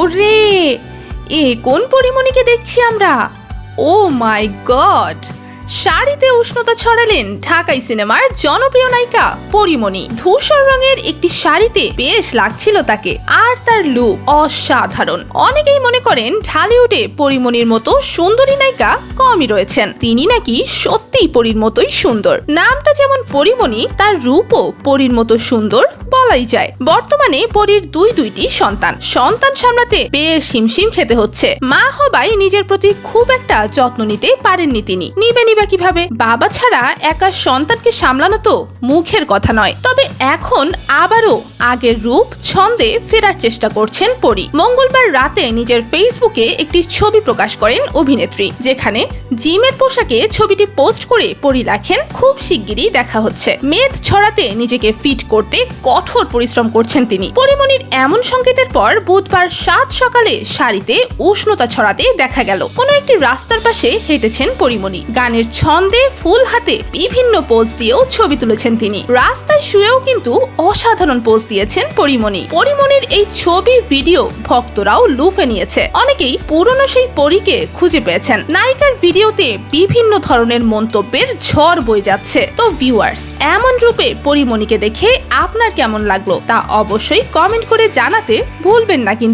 ওরে, এ কোন পরিমণিকে দেখছি আমরা? ও মাই গড, শাড়িতে উষ্ণতা ছড়ালেন ঢাকাই সিনেমার জনপ্রিয় নায়িকা পরিমণি। ধূসর রঙের একটি শাড়িতে বেশ লাগছিল তাকে, আর তার লুক অসাধারণ। অনেকেই মনে করেন ঢালিউডে পরিমণির মতো সুন্দরী নায়িকা কমই রয়েছেন। তিনি নাকি সত্যিই পরীর মতোই সুন্দর। নামটা যেমন পরিমণি, তার রূপও পরীর মতো সুন্দর বলাই যায়। বর্তমানে পরীর দুই দুইটি সন্তান। সন্তান সামলাতে বেশ হিমশিম খেতে হচ্ছে। মা হবাই নিজের প্রতি খুব একটা যত্ন নিতে পারেননি তিনি। নিবে নিবা কীভাবে? বাবা ছাড়া একা সন্তানকে সামলানো তো মুখের কথা নয়। তবে এখন আবারও আগের রূপ ছন্দে ফেরার চেষ্টা করছেন পরী। মঙ্গলবার রাতে নিজের ফেসবুকে একটি ছবি প্রকাশ করেন অভিনেত্রী, যেখানে জিমের পোশাকে ছবিটি পোস্ট করে পরী লেখেন খুব শিগগিরই দেখা হচ্ছে। মেদ ছড়াতে নিজেকে ফিট করতে কঠোর পরিশ্রম করছেন তিনি। পরিমণির এমন সংকেতের পর বুধবার সাত সকালে শাড়িতে উষ্ণতা ছড়াতে দেখা গেল। কোনো একটি রাস্তার পাশে হেঁটেছেন পরিমণি। গানের ছন্দে ফুল হাতে বিভিন্ন পোজ দিয়েও ছবি তুলেছেন তিনি। রাস্তায় শুয়েও কিন্তু অসাধারণ পোজ দিয়েছেন পরিমণি। পরিমণির এই ছবি ভিডিও ভক্তরাও লুফে নিয়েছে। অনেকেই পুরনো সেই পরীকে খুঁজে পেয়েছেন। নায়িকার ভিডিওতে বিভিন্ন ধরনের মন্তব্যের ঝড় বয়ে যাচ্ছে। তো ভিউয়ার্স এমন রূপে পরিমণিকে দেখে আপনার কেমন লাগল তা অবশ্যই কমেন্ট করে জানাতে ভুলবেন না কিন্তু।